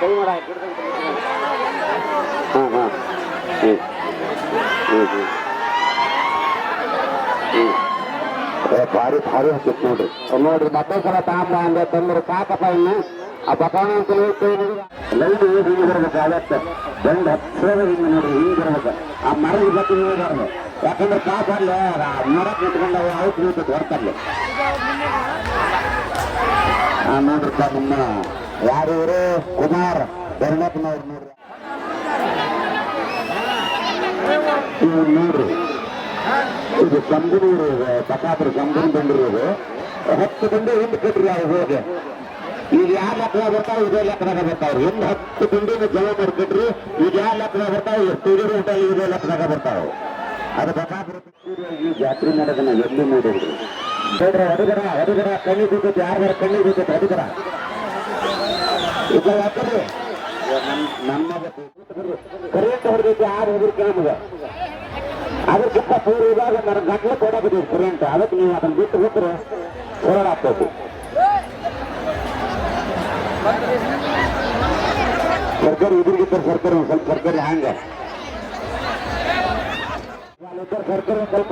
ಕೈ ಮಾಡ ಹಾಂ ಹಾಂ ಹ್ಞೂ ಹ್ಞೂ ಹ್ಞೂ ಹ್ಞೂ ಏ, ಭಾರಿ ಭಾರಿ ಹಾಕಿತ್ತು ನೋಡ್ರಿ ನೋಡ್ರಿ ಮತ್ತೊಂದ್ ಸಲ ತಾಂಬ ಅಂದ್ರೆ ತಂದ್ರೆ ಸಾಕಪ್ಪ ಇನ್ನು ಆ ಬಸವಣ್ಣ ಅಂತ ಲೈನ್ ಹಿಂಗೆ ಬರ್ಬೇಕು ಆಗತ್ತೆ ಬಂದ್ ಹತ್ತಿರ ಹಿಂಗೆ ನೋಡ್ರಿ ಹಿಂಗೆ ಬರ್ಬೇಕು ಆ ಮರದ ಗತಿ ಹೋಗ್ಬಾರ್ದು ಯಾಕಂದ್ರೆ ಕಾಪಲ್ಲಿ ಮರಕ್ಕೆ ನಿಂತ್ಕೊಂಡು ಅವು ಔಟ್ ನಿಂತು ಹೊರ್ತಲ್ಲಿ ಆ ನೋಡ್ರಿಪ್ಪ ನಿಮ್ಮ ಯಾರು ಕುಮಾರ್. ಬೆರ್ನಪ್ಪನವ್ರು ನೋಡ್ರಿ ಇವ್ರು ನೋಡ್ರಿ. ಇದು ಕಂಬನೂರು ಬಕಾಪುರ ಕಂಬನ ಬಂದಿರು ಇದು ಹತ್ತು ಬಂದು ಹಿಂದೆ ಕಟ್ರಿ ಅವ್ರು ಹೋಗಿ. ಈಗ ಯಾವ ಲೆಕ್ಕ ಬರ್ತಾವ ಇದೇ ಲೆಕ್ಕದಾಗ ಬರ್ತಾವ್ರಿ. ಹಿಂದೆ ಹತ್ತು ಬಂಡಿನ ಜಲ ಮಾಡ್ಕೊಟ್ರಿ ಈಗ ಯಾವ ಲೆಕ್ಕದಾಗ ಬರ್ತಾವ ತುಗಿರು ಊಟ ಇದೇ ಲೆಕ್ಕದಾಗ ಬರ್ತಾವ ಅದು ಬಕಾಪುರ ಈ ಜಾತ್ರೆ ಮಾಡೋದನ್ನ ಎಲ್ಲಿ ನೋಡಿದ್ರಿ? ನೋಡ್ರಿ, ಅಡುಗರ ಹುಡುಗರ ಕಣ್ಣಿ ಬೀತೈತಿ ಯಾರ ಕಣ್ಣಿ ಬೀತೈತಿ ಅಡುಗರ? ಕರೆಂಟ್ ಹೊಡೆದೈತಿ ಯಾರು ಹೆದರಿಕೆ ನಮಗೆ ಅದಕ್ಕಿಂತ ಪೂರ್ವ ಇವಾಗ ನನಗೆ ಗಂಟ್ಲು ಕೊಡಬೇಕು ಕರೆಂಟ್ ಅದಕ್ಕೆ ನೀವು ಅದನ್ನ ಬಿಟ್ಟು ಬಿಟ್ಟರೆ ಹೋರಾಡ್ತೈತಿ ಸರ್ಕಾರಿ ಇದ್ರಿಗಿದ್ದರೆ ಸರ್ಕಾರ ಒಂದು ಸ್ವಲ್ಪ ಸರ್ಕಾರಿ ಹಂಗ ಸರ್ಕಾರ ಸ್ವಲ್ಪ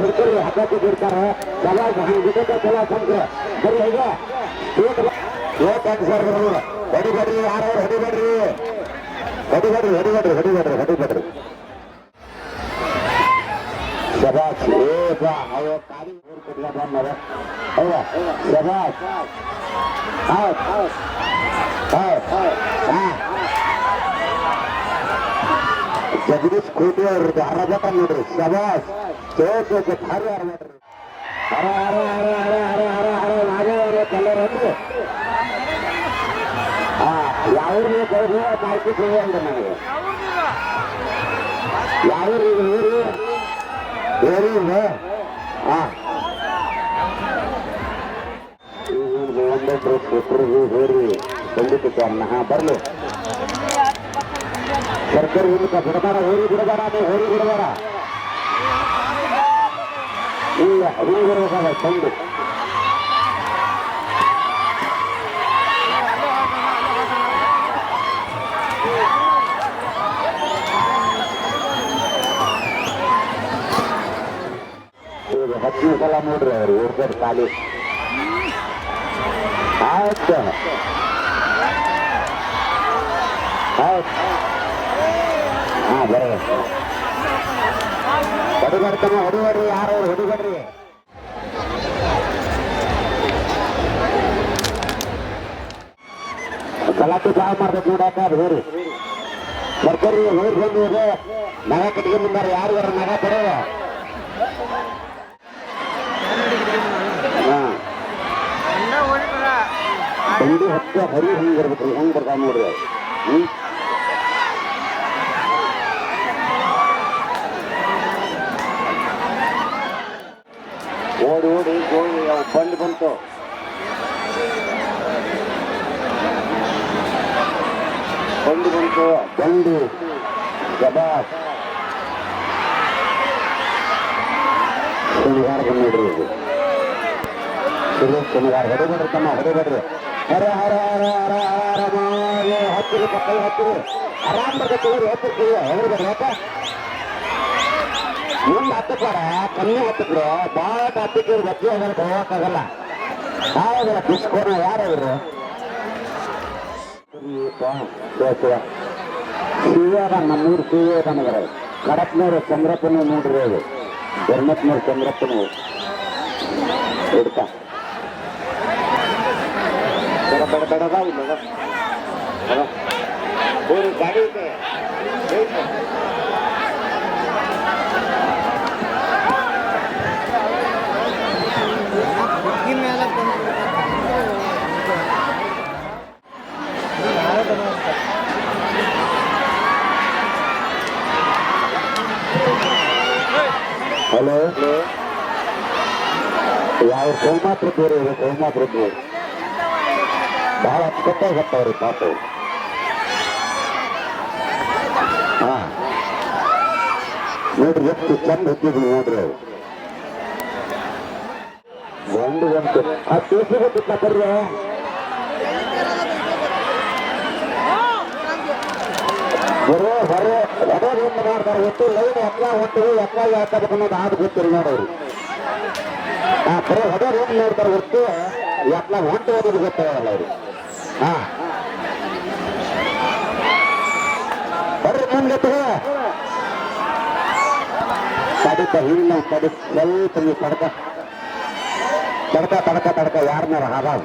हिंदू हाताचे जोडकार आहे त्याला हिंदूचा त्याला संग्रह बरी आहे का एक आन्सर बरोबर हडी बडरी यार हडी बडरी हडी बडरी हडी बडरी हडी बडरी हडी बडरी शबाश, ए बा अहो काली घोर कुठला बा मला अहो शबाश out out out out ಹೌದ್ ಹಾ ಜಗದೀಶ್ ಕೋಟಿ ಅವ್ರದ್ದು ಅರಬಟ ನೋಡ್ರಿ ಶಬಾಷ್ ಚೋಟ್ ಚೋಟ್ ಹರ ಹರ ನೋಡ್ರಿ ಹರ ಹರ ಹರ ಹರ ಹರ ಹರ ಹರ ನಾಗೇವರ ಕಲ್ಲರ್ ಅಂದ್ರೆ ಹಾ ಯಾವ್ರಿಗೆ ಗೌರವ ಮಾಹಿತಿ ಸಿಗುವಂತ ನನಗೆ ಯಾವ್ರಿಗೆ ಊರು ಬೇರೆ ಹಾ ಒಂದೊಂದು ಕೊಟ್ಟರು ಹೇರಿ ಖಂಡಿತ ಅನ್ನ ಹಾ ಬರ್ಲಿ ಸರ್ಕಾರಿ ಉನ್ನತ ಬಿಡಬಾರ ಹೋರಿ ಬಿಡಬಾರ ಅದೇ ಹೋರಿ ಬಿಡಬಾರ ಇಲ್ಲ ಹೋಗಿ ಬರಬೇಕಾದ ತಂದು. ಈಗ ಹತ್ತನೇ ಸಲ ನೋಡ್ರಿ ಅವ್ರು ಓಡ್ತಾರೆ ಖಾಲಿ. ಆಯ್ತು. ಆಯ್ತು. ಹೊಡಿಬಾರ್ತಾನೆ ಹೊಡಿಬೇಡ್ರಿ ಯಾರು ಅವ್ರು ಹೊಡಿಬೇಡ್ರಿ ಗಲಾಟೆ ಬಾಳ್ ಮಾಡ್ಬೇಕು ನೋಡಾಕ ಅದು ಹೋರಿ ಸರ್ಕಾರಿ ಹೋಗಿ ಬಂದು ಇದೆ ನಗ ಕಟ್ಕೊಂಡು ಬಂದಾರ ಯಾರು ಬರ ನಗ ಕೊಡೋದ ಹಾ ಬಂಡಿ ಹತ್ತ ಹರಿ ಹೆಂಗ್ ಬರ್ಬೇಕ್ರಿ ಹೆಂಗ್ ಬರ್ತಾವ ನೋಡ್ರಿ ಅವು. ಹ್ಮ್ ಓಡಿ ಓಡಿ ಗೋಳಿ ಅವು ಬಂದು ಬಂತು ಬಂದು ಬಂತು ಬಂದು ಜಬಾಸ್ ಶನಿವಾರ ನೋಡ್ರಿ ಇದು ಹೊಡಿಬೇಡ್ರಿ ತಮ್ಮ ಹೊಡೆಬೇಡ್ರಿ ಹರ ಹರ ಹರ ಹರ ಹರ ಹತ್ತಿರ ಕೈ ಹತ್ತಿರ ಆರಾಮ್ ಬರ್ತೈತಿ ಹತ್ತಿರ ಹೊಡಿಬೇಡ್ರಿ ಯಾಕ ಮುಂದೆ ಹತ್ತಕ್ಕಾರ ಕಮ್ಮಿ ಹತ್ತಕ್ರು ಭಾಳ ಹತ್ತಕ್ಕೆ ಗಟ್ಟಿ ಹೋಗಲ್ಲ ಹೋಗಕ್ಕಾಗಲ್ಲ ಯಾವಾಗಲ್ಲ ಕಿಸ್ಕೋಣ ಯಾರಾದ್ರು ಶಿವದ ನಮ್ಮೂರು ಶಿವ ನಮಗರ ಕಡಪ್ನೂರು ಚಂದ್ರಪ್ಪನ ನೋಡ್ರಿ ಅದು ಧರ್ಮಪ್ಪನವ್ರು ಚಂದ್ರಪ್ಪನ ಹಿಡ್ಕ ಬೇಡ ಬೇಡ ಬೇಡ ಬಾ ಇಲ್ಲ ಬಾ. ಬಾ. ಊರು ಗಾಡಿ ಹಲೋ? ಯಾವ ಕೌಮಾತ್ರದ್ದು ಇದು ಕೌಮಾತ್ರದ್ದು ಬಹಳ ಅಚ್ಚುಕಟ್ಟಾಗಿ ಬರ್ತಾವ್ರಿ ಪಾಪ. ಹಾ. ನೋಡ್ರಿ ಎಷ್ಟು ಚಂದ ಹತ್ತಿದ್ರು ನೋಡ್ರಿ ಅವ್ರು. ಒಂದು ಗಂಟೆ ಆ ತೂಸಿ ಗೊತ್ತಿಲ್ಲ ಬರ್ರಿ. ಬರೋ ಬರೋ ಹೊರದಿಂದ ಮಾಡ್ತಾರೆ. ಒಟ್ಟು ಲೈನ್ ಎಲ್ಲ ಹೊಂಟಿವಿ ಎಲ್ಲ ಯಾಕಬೇಕು ಅನ್ನೋದು ಆದ ಗೊತ್ತಿರಿ ನೋಡೋರು. ಆ ಬರೋ ಏನ್ ನೋಡ್ತಾರೆ ಹೊತ್ತು ಎಲ್ಲ ಹೊಂಟು ಹೋಗೋದು ಗೊತ್ತಾಗಲ್ಲ ಅವರು. ಹಾ ಬರ್ರಿ ಮುಂದೆ ತಡಿತ ಇಲ್ಲ ತಡಿ ಸ್ವಲ್ಪ ನೀವು ತಡಕ. ತಡಕ ತಡಕ ತಡಕ. ಯಾರನ್ನಾರ ಹಾಗಾವ್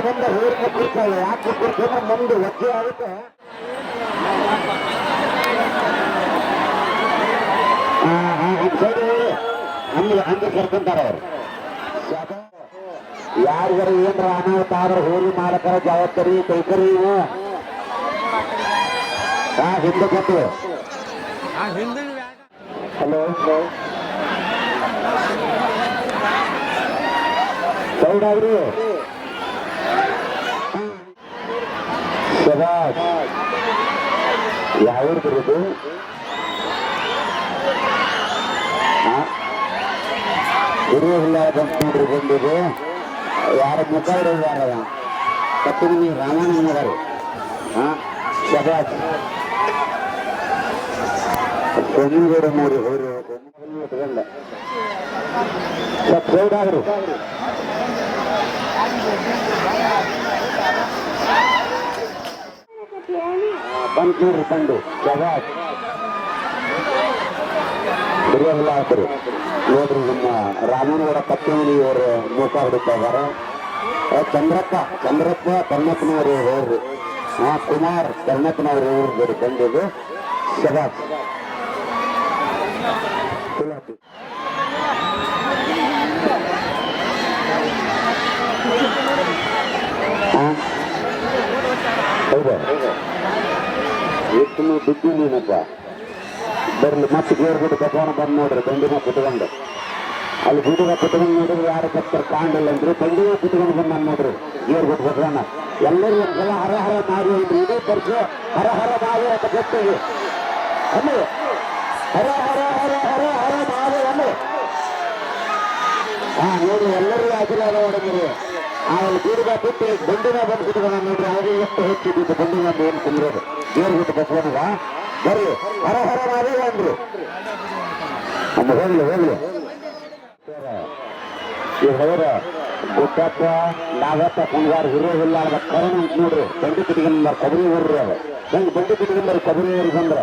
ಬಂದ ಊರಿನ ಕೂರ್ತಾರೆ ಯಾಕೆ ಕೂರ್ತಾರೆ ಮುಂದೆ ಒಜ್ಜೆ ಆಗುತ್ತೆ ಹಂಗ್ ಹೋಗಿ ಹಂಗೆ ಹಂಗೆ ಕರ್ಕೊಂತಾರ ಅವ್ರು ಯಾರಿಗಾರ ಏನ್ರ ಅನಾಹುತ ಆದ್ರೆ ಹೋರಿ ಮಾಲಕರ ಜವಾಬ್ದಾರಿ ಕೈಕರಿ ಹಾ ಹಿಂದೆ ಕೊಟ್ಟು ಹಲೋ ಸೈಡ್ ಆಗ್ರಿ ಶಬಾಷ್ ಯಾವ ಬರೋದು ಗುರು ಇಲ್ಲ ಬಂತ ನೋಡ್ರಿ ಬಂದಿದೆ ಯಾರ ಮುಖ ಇರೋದಾರ ಕತ್ತಿನ ರಾಮಾಯಣ ಮಗರು ಹಾ ಶಬಾಷ್ ಸೋಮಿಗೌಡ ನೋಡಿ ಹೋರಿ ಇಟ್ಕೊಂಡ ಸ್ವಲ್ಪ ಸೈಡ್ ಆಗ್ರಿ ಬಂದ್ ನೋಡ್ರಿ ಬಂದು ಶಬಾಷ್ ಬಿರಿಯಾನಿಲ್ಲ ಹಾಕ್ರಿ ನೋಡ್ರಿ ನಮ್ಮ ರಾಮನಗೌಡ ಕತ್ತಿಮನಿ ಅವರು ಮುಖ ಹಿಡಿತಾ ಇದಾರೆ ಏ, ಚಂದ್ರಪ್ಪ ಚಂದ್ರಪ್ಪ ಕರ್ಣಪ್ಪನವರು ಹೇಳ್ರಿ ಹಾ ಕುಮಾರ್ ಕರ್ಣಪ್ಪನವರು ಹೇಳ್ರಿ ಬಂದಿದ್ದು ಶಬಾಷ್ ಎಷ್ಟು ಬಿದ್ದು ನೀನಪ್ಪ ಬರ್ಲಿ, ಮತ್ತೆ ಗೇರ್ ಬಿಟ್ಟು ಕಟ್ಕೊಂಡು ಬಂದು ನೋಡ್ರಿ, ಬಂಡಿನ ಕುತ್ಕೊಂಡು. ಅಲ್ಲಿ ಗುಡಿಗ ಕುತ್ಕೊಂಡು ನೋಡಿದ್ರೆ ಯಾರು ಕತ್ತರ ಕಾಣಲಿಲ್ಲ ಅಂದ್ರೆ ಬಂಡಿನ ಕುತ್ಕೊಂಡು ನಾನು ನೋಡ್ರಿ ಗೇರ್ ಬಿಟ್ಟು ಕಟ್ಕೊಂಡ ಎಲ್ಲರೂ ಒಂದ್ಸಲ ಹರ ಹರ ಮಾಡಿ ಒಂದು ಇಡೀ ಖರ್ಚು ಹರ ಹರ ಮಾಡಿ ಅಂತ ಗೊತ್ತಿಗೆ ಅಲ್ಲಿ ಹರ ಹರ ಹರ ಹರ ಹರ ಮಾಡಿ ಅಲ್ಲಿ ಹಾ, ನೋಡಿ ಎಲ್ಲರೂ ಆಶೀರ್ವಾದ ಆ ಅಲ್ಲಿ ಗುಡಿಗ ಬಿಟ್ಟು ಬಂಡಿನ ಬಂದು ಕುತ್ಕೊಂಡ ನೋಡ್ರಿ ಅವಾಗ ಎಷ್ಟು ಹೆಚ್ಚಿದ್ದು ಬಂಡಿನ ಏನು ಕುಂದ್ರೋದು ಗೇರ್ ಬಿಟ್ಟು ಕಟ್ಕೊಂಡ ಬರ್ರಿ ಹರ ಹರ ಮಾಡಿ ಅಂದ್ರು ಅಮ್ಮ ಹೋಗ್ಲಿ ಹೋಗ್ಲಿ ಈ ಹೊರ ಗುಟ್ಟಪ್ಪ ನಾಗಪ್ಪ ಕುಂಗಾರ ಹಿರಿಯರಿಲ್ಲ ಅದ ಕರೋಣ ಅಂತ ನೋಡ್ರಿ ಬಂಡಿ ಕಿಟ್ಕೊಂಡ್ ಕೊಬ್ಬರಿ ಊರ್ರಿ ಅದ ಹೆಂಗ್ ಬಂಡಿ ಕಿಟ್ಕೊಂಡ್ರಿ ಕೊಬ್ಬರಿ ಊರಿಗೆ ಬಂದ್ರ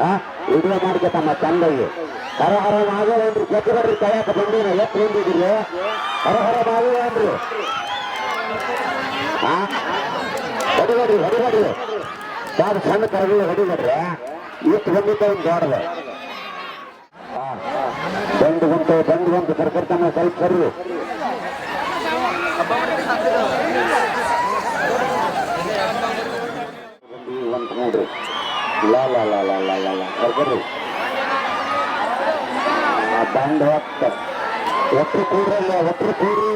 ಹಾ ವಿಡಿಯೋ ಮಾಡ್ಕೊತಮ್ಮ ಚಂದಾಗಿ ಹರ ಹರ ಮಾದೇವ ಅಂದ್ರಿ ಕೆಟ್ಟ ಬರ್ರಿ ಕೈಯಾಕ ಬಂದಿನ ಎತ್ತು ಬಂದಿದ್ರಿ ಹರ ಹರ ಮಾದೇವ ಅಂದ್ರಿ ಹಾ ಹೊಡಿಬೇಡ್ರಿ ಹೊಡಿಬೇಡ್ರಿ ಬಾಬು ಸಣ್ಣ ಕರಗಿ ಹೊಡಿಬೇಡ್ರಿ ಇಷ್ಟು ಬಂದಿದ್ದ ಒಂದು ದೊಡ್ಡದ ಬಂದು ಬಂತು ಬಂದು ಬಂತು ಕರ್ಕರ್ತಾನೆ ಸ್ವಲ್ಪ ಕರ್ರಿ ಅಂತ ನೋಡ್ರಿ ಲಾ ಲಾ ಲಾ ಲಾ ಲಾ ಲಾ ಲಾ ಕರ್ಕರ್ರಿ ಬಂದು ಹೊತ್ತ ಒಟ್ಟು ಕೂಡ್ರಲ್ಲ ಒಟ್ಟು ಕೂಡ್ರಿ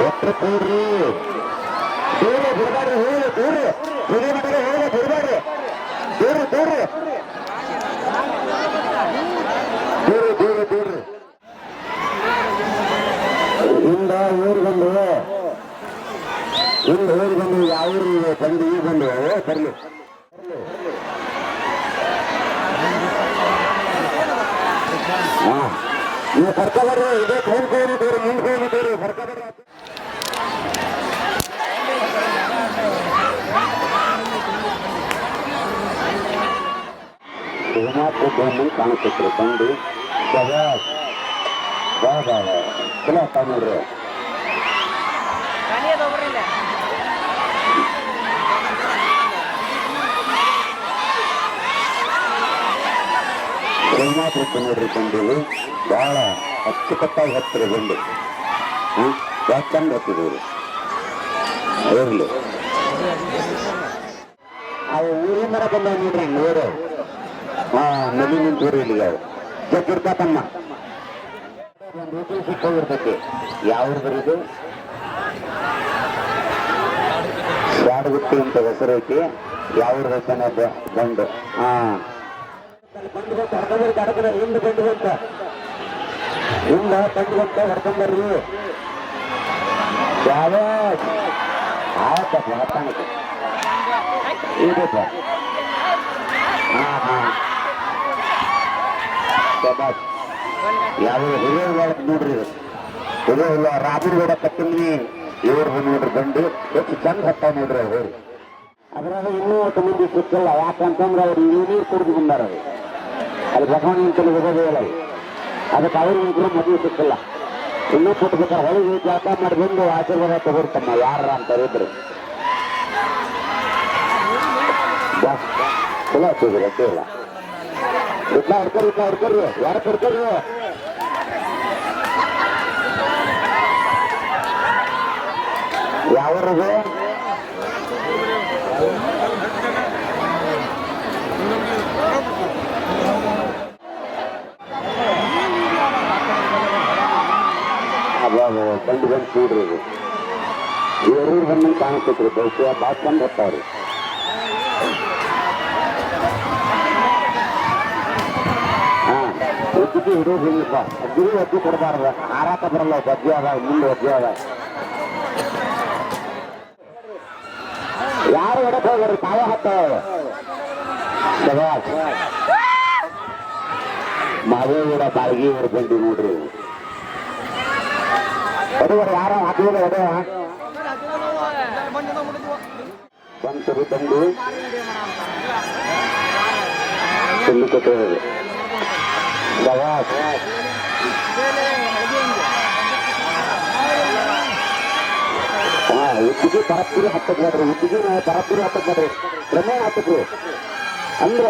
ಒಟ್ಟು ಕೂಡ್ರಿ ದೂರ ದೂರ ಹಿರಿ ಮನೆಗೆ ಹೇಳಿ ಬಿಡಬೇಡ್ರಿ ದೂರ ದೂರ ದೂರ ಕಾಣಿಸ್ತೈತ್ರಿ ಬಂದು ಶಬಾಷ್ ಬಾ ಬಾ ಬಾ ಚಲೋ ಆಗ್ತಾವ ನೋಡ್ರಿ ಏನಾದ್ರು ನೋಡ್ರಿ ಬಂದು ಬಹಳ ಅಚ್ಚುಕಟ್ಟಾಗಿ ಹತ್ತಿರ ಬಂದು ಹ್ಮ್ ಯಾಕೆ ಚಂದ ಹತ್ತಿದವ್ರು ಇರ್ಲಿ ಅವು ಊರಿಂದ ಬಂದ ನೋಡ್ರಿ ನೋಡು ಹಾ ನದಿ ನಿಂತೂರು ಇಲ್ಲಿಗೆ ಅವು ಜಗ್ಗಿರ್ತಾತಮ್ಮ ಒಂದು ಹೋಟೆಲ್ ಸಿಕ್ಕೋಗಿರ್ತೈತಿ. ಯಾವ ಇದು? ಶಾಡಗುತ್ತಿ ಅಂತ ಹೆಸರು ಐತಿ. ಯಾವ ಐತಾನೆ ಬಂಡು ಹಾ ಬಂದು. ಬಂತು ಹೊಡ್ಕೊಂಡ್ಬರ್ರಿ ಕಡಕದ ಹಿಂದೆ ಬಂದು ಬಂತ ಹಿಂದ ಬಂದು ಹೊಡ್ಕೊಂಡ್ಬರ್ರಿ ಯಾವ ಆಯ್ತಪ್ಪ ಹತ್ತಾಣಕ್ಕೆ ಇದಪ್ಪ ಹಾ ಹಾ ಶಬಾಷ್ ಯಾವ ಹಿರಿಯ ಒಳಗೆ ನೋಡ್ರಿ ಇದು. ಇದು ಇಲ್ಲ ರಾಬರ್ ಗೋಡ ಕಟ್ಟಿನಿ ಇವ್ರದ್ದು ನೋಡ್ರಿ ಬಂದು ಎಷ್ಟು ಚಂದ ಹತ್ತ ನೋಡ್ರಿ ಅವ್ರು. ಅದ್ರಾಗ ಇನ್ನೂ ಒಟ್ಟು ಮಂದಿ ಸಿಕ್ಕಿಲ್ಲ. ಯಾಕಂತಂದ್ರೆ ಅವ್ರು ನೀರು ಕುಡಿದು ಬಂದಾರ. ಅದು ಬಸವಣ್ಣ ತಲೆ ಹೋಗೋದೇ ಇಲ್ಲ ಅದು. ಅದಕ್ಕೆ ಅವ್ರಿಗೆ ಮದುವೆ ಸಿಕ್ಕಿಲ್ಲ. ಇನ್ನೂ ಕೊಟ್ಬೇಕಾರೆ ಹೊಳಿಗೆ ಜಾತ ಮಾಡಿ ಬಂದು ಆಶೀರ್ವಾದ ತಗೋರ್ತಮ್ಮ ಯಾರ ಅಂತ ಇದ್ರು ಚಲೋ ಆಗ್ತದೆ ಇಲ್ಲ. ಇಟ್ಲ ಹಿಡ್ಕೊರಿ ಇಟ್ಲ ಹಿಡ್ಕೊರಿ ಯಾರು ಹಿಡ್ಕೊರಿ ಯಾವ್ರದು ಅಬ್ಬಾ ಬಂದು ಬಂದು ಕೂಡ್ರಿ ಇದು ಇವ್ರೂರು ಬಂದಂಗೆ ಕಾಣಿಸ್ತೈತ್ರಿ ಬಹುಶಃ ಭಾಳ ಚಂದ ಬರ್ತಾವ್ರಿ ಒದ್ದಿಗೆ ಹಿಡಿಯೋದು ಹಿಂಗಪ್ಪ ಅಜ್ಜಿಗೆ ಒದ್ದಿ ಕೊಡಬಾರ್ದ ಹಾರಾಟ ಬರಲ್ಲ ಬಜ್ಜಿ ಅದ ಮುಂದೆ ಒಜ್ಜಿ ಅದ ಯಾರು ಹೊಡಕ್ ಹೋಗ್ರಿ ತಾವೇ ಹತ್ತಾವ ಶಬಾಷ್ ಮಾದೇವೂರ ಬಾಳ್ಗಿ ಊರು ಬಂದಿ ನೋಡ್ರಿ ಹೊಡೆಯವರು ಯಾರೋ ಹಾಕಿದ್ರೆ ಹೊಡೆಯ ಬಂತು ತಂದು ಚೆಲ್ಲಿ ಕೊಟ್ಟವರು ಶಬಾಷ್ ಹಾ? ಉದ್ದಿಗೆ ಪರಪ್ಪುರಿ ಹತ್ತದ್ ನಾವು ಪರಪ್ಪುರಿ ಹತ್ತಕ್ ಮಾಡ್ರಿ ಕ್ರಮೇಣ ಹತ್ತಕ್ರಿ ಅಂದ್ರೆ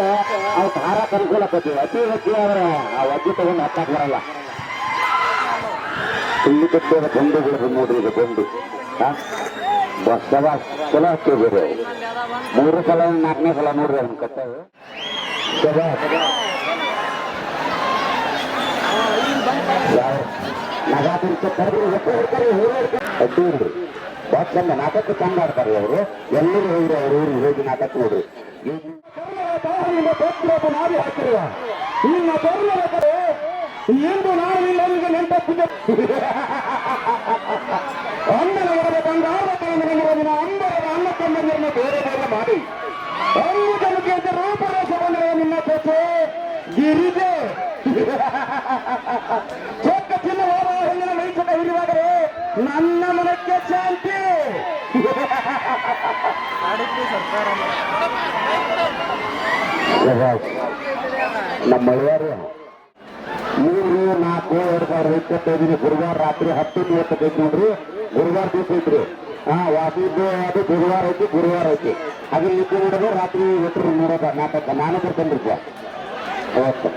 ಅವ್ರು ಭಾರ ಅನುಕೂಲ ಆಕತಿ ಅತಿ ಹೆಚ್ಚು ಆದ್ರೆ ಆ ಅಜ್ಜಿ ತಗೊಂಡು ಹತ್ತಕ್ ಬರಲ್ಲ ಇಲ್ಲಿ ಕಟ್ಟೋದ ಬಂಡುಗಳು ನೋಡ್ರಿ ಈಗ ಬಂಡು ಹಾ ಬಸ್ ಶಬಾಷ್ ಚಲೋ ಬೇರೆ ಮೂರು ಸಲ ನಾಲ್ಕನೇ ಸಲ ನೋಡ್ರಿ ಅದನ್ನ ಶಬಾಷ್ ಯಾವ ನಗಾತಿರ್ತ ಕರೆದ್ರು ಎತ್ತು ಹಿಡ್ತಾರೆ ಊರು ಅಡ್ಡಿ ಇಲ್ರಿ ಬಸ್ ಚಂದ ನಾಟಕ ಚಂದ ಆಡ್ತಾರೆ ಅವರು ಎಲ್ಲರೂ ಹೋಗ್ರಿ ಅವ್ರ ಊರಿಗೆ ಹೋಗಿ ನಾಟಕ ನೋಡ್ರಿ ನಾಡಿ ಹಾಕಿರುವ ನಿನ್ನ ಬರ್ಲಬೇಕಾದ್ರೆ ಎಂದು ನಾನು ನಿನ್ನೊಂದಿಗೆ ನೆನಪಿದ್ದೆ ಅಣ್ಣನ ಬರಬೇಕಂದ ದಿನ ಅಂಬರದ ಅನ್ನ ತಮ್ಮಂದಿರನ್ನು ಬೇರೆ ಬೇರೆ ಮಾಡಿ ಅಂಬು ಜನಕ್ಕೆ ಅಂತ ರೂಪರೇಷ ಬಂದರೆ ನಿನ್ನ ಕೊಟ್ಟು ಗಿರಿದೆ ಚೊಕ್ಕ ಚಿನ್ನ ಹೋಗುವ ಹೆಣ್ಣಿನ ಮೈಚಟ ಹಿರಿವಾದರೆ ನನ್ನ ಮನಕ್ಕೆ ಶಾಂತಿ. ನಮ್ಮ ಮಳೆಯಾರು ಮೂರು ನಾಲ್ಕು ಎರಡ್ ಸಾವಿರದ ಇಪ್ಪತ್ತೈದನೇ ಗುರುವಾರ ರಾತ್ರಿ ಹತ್ತು ಮೂವತ್ತೈದು ನೋಡ್ರಿ. ಗುರುವಾರ ದಿವಸ ಐತ್ರಿ. ಹಾ ವಾಸಿದ್ದು ಅದು ಗುರುವಾರ ಐತಿ ಗುರುವಾರ ಐತಿ. ಅದನ್ನ ನಿತ್ಯ ನೋಡೋದು ರಾತ್ರಿ ಒಟ್ಟರು ನೋಡೋದ ನಾಟಕ. ನಾನು ಬರ್ತೇನ್ರಿಪ್ಪ ಅವತ್ತು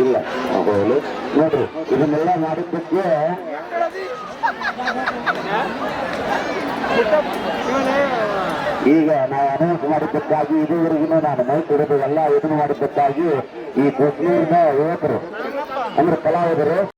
ಇಲ್ಲ. ಮೊಬೈಲು ನೋಡ್ರಿ ಇದನ್ನೆಲ್ಲ ಮಾಡಿದ್ದಕ್ಕೆ ಈಗ ನಾವು ಅನೌನ್ಸ್ ಮಾಡಿದ್ದಕ್ಕಾಗಿ, ಇದುವರೆಗೂ ನಾನು ಮೈ ಕೊಡೋದು ಎಲ್ಲ ಇದನ್ನು ಮಾಡಿದ್ದಕ್ಕಾಗಿ ಈ ಕುಸ್ನೂರಿನ ಯುವಕರು, ಅಂದ್ರೆ ಕಲಾವಿದರು